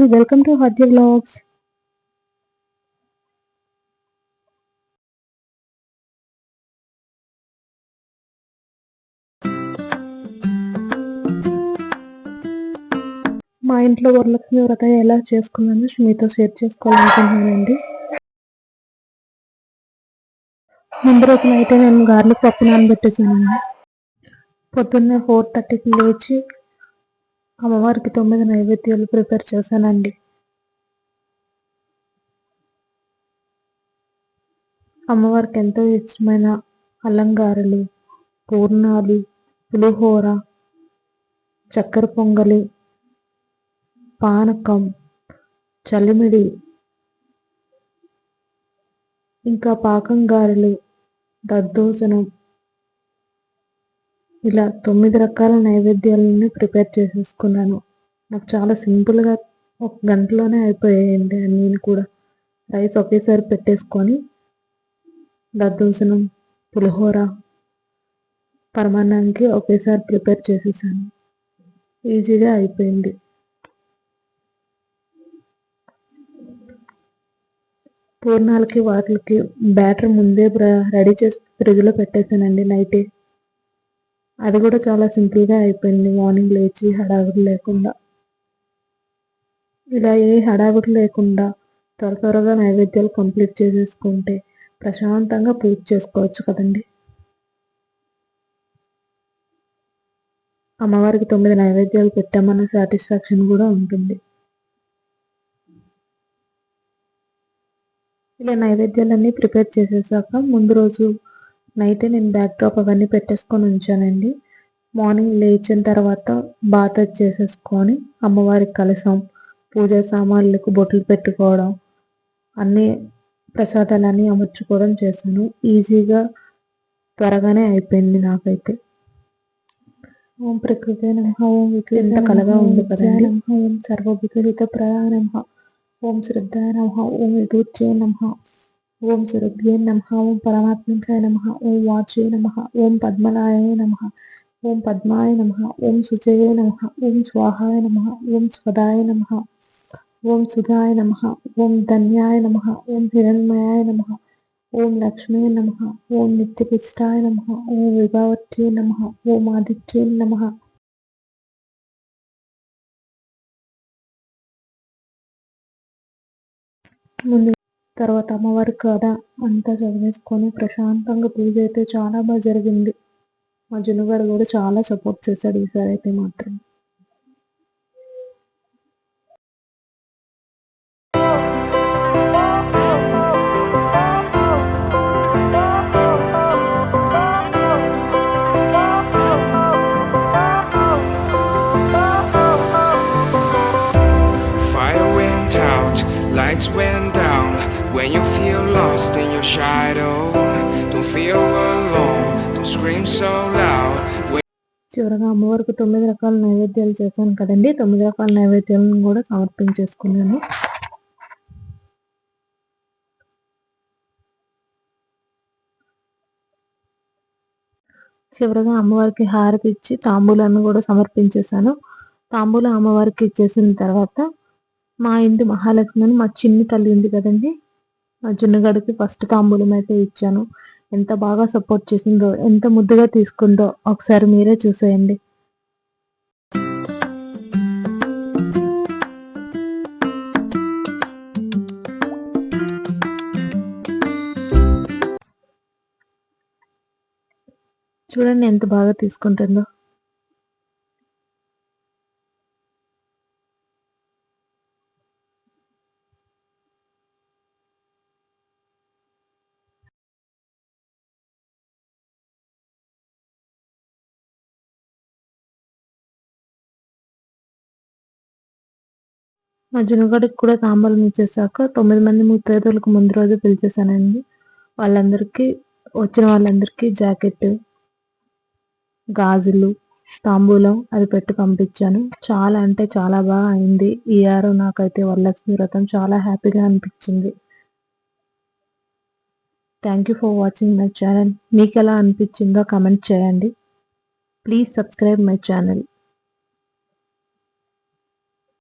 Channel welcome to Hadya vlogs మా ఇంట్లో వరలక్ష్మి వ్రతం ఎలా చేసుకున్నానో మీతో షేర్ చేసుకోవాలనుకుంటున్నానండి. ముందు రోజున అయితే నేను గార్లిక్ పప్పు నానబెట్టేసానండి పొద్దున్నే ఫోర్ థర్టీకి లేచి అమ్మవారికి తొమ్మిది నైవేద్యాలు ప్రిపేర్ చేశానండి. అమ్మవారికి ఎంతో ఇష్టమైన అలంగారులు పూర్ణాలు పులిహోర చక్కెర పొంగలి పానకం చలిమిడి ఇంకా పాకం గారెలు దద్దోజనం ఇలా తొమ్మిది రకాల నైవేద్యాలని ప్రిపేర్ చేసేసుకున్నాను. నాకు చాలా సింపుల్గా ఒక గంటలోనే అయిపోయాయండి అన్నీ కూడా. రైస్ ఒకేసారి పెట్టేసుకొని దద్దోజనం పులిహోర పరమాన్నానికి ఒకేసారి ప్రిపేర్ చేసేసాను. ఈజీగా అయిపోయింది. పూర్ణాలకి వాటికి బ్యాటర్ ముందే రెడీ చేసి ఫ్రిడ్జ్లో పెట్టేశానండి నైటే. అది కూడా చాలా సింపుల్గా అయిపోయింది. మార్నింగ్ లేచి హడావిడి లేకుండా. ఇలా ఏ హడావిడి లేకుండా త్వర త్వరగా నైవేద్యాలు కంప్లీట్ చేసేసుకుంటే ప్రశాంతంగా పూజ చేసుకోవచ్చు కదండి. అమ్మవారికి తొమ్మిది నైవేద్యాలు పెట్టామన్న సాటిస్ఫాక్షన్ కూడా ఉంటుంది. ఇలా నైవేద్యాలన్నీ ప్రిపేర్ చేసేసాక ముందు రోజు నైటే నేను బ్యాక్ డ్రాప్ అవన్నీ పెట్టేసుకొని ఉంచానండి. మార్నింగ్ లేచిన తర్వాత బాత్ చేసేసుకొని అమ్మవారికి కలసం పూజ సామాన్లకు బొట్లు పెట్టుకోవడం అన్నీ ప్రసాదాలన్నీ అమర్చుకోవడం చేశాను. ఈజీగా త్వరగానే అయిపోయింది నాకైతే. ఓం ప్రకృతి ఓం ఎంత కలగా ఉంది కదండి. ఓం సర్వభూతలిత ప్రధానమ ఓం శ్రద్ధాయ నమ ఓం విభూత్యే నమ. ఓం సురభ్యే నమ ఓం పరమాత్మకాయ నమ ఓం వాచ్యే నమ ఓం పద్మలాయ నమ ఓం పద్మాయ నమ ఓం శుచయ నమ ఓం స్వాహాయ నమ ఓం స్వదాయ నమ ఓం సుధాయ నమ ఓం ధన్యాయ నమ ఓం హిరణ్మయాయ నమ ఓం లక్ష్మీ నమ ఓం నిత్యపుష్టాయ నమ ఓం విభావత్యే నమ ఓం ఆదిత్యే నమ ముందు తర్వాత అమ్మవారి కథ అంతా చదివేసుకొని ప్రశాంతంగా పూజ అయితే చాలా బాగా జరిగింది. మా జునుగారు కూడా చాలా సపోర్ట్ చేశాడు ఈసారి అయితే మాత్రం. Lights went down. When you feel lost in your shadow, don't feel alone, don't scream so loud. చివరగా అమ్మవారికి తొమ్మిది రకాల నైవేద్యాలు చేశాను కదండి తొమ్మిది రకాల నైవేద్యాలను కూడా సమర్పించేసుకున్నాను చివరగా అమ్మవారికి హారతి ఇచ్చి తాంబూలాన్ని కూడా సమర్పించేశాను తాంబూలం అమ్మవారికి ఇచ్చేసిన తర్వాత మా ఇంటి మహాలక్ష్మిని మా చిన్ని తల్లి ఉంది కదండి. మా చిన్నగాడికి ఫస్ట్ తాంబూలం అయితే ఇచ్చాను. ఎంత బాగా సపోర్ట్ చేసిందో ఎంత ముద్దుగా తీసుకుందో ఒకసారి మీరే చూసేయండి. చూడండి ఎంత బాగా తీసుకుంటుందో. మా జునుగడికి కూడా తాంబూలం ఇచ్చేసాక తొమ్మిది మంది ముత్తైదులకు ముందు రోజు పిలిచేసానండి వాళ్ళందరికీ వచ్చిన వాళ్ళందరికీ జాకెట్ గాజులు తాంబూలం అది పెట్టి పంపించాను. చాలా అంటే చాలా బాగా అయింది. ఈ ఆరు నాకైతే వరలక్ష్మి వ్రతం చాలా హ్యాపీగా అనిపించింది. Thank you for watching my channel మీకు ఎలా అనిపించిందో కమెంట్ చేయండి. Please subscribe my channel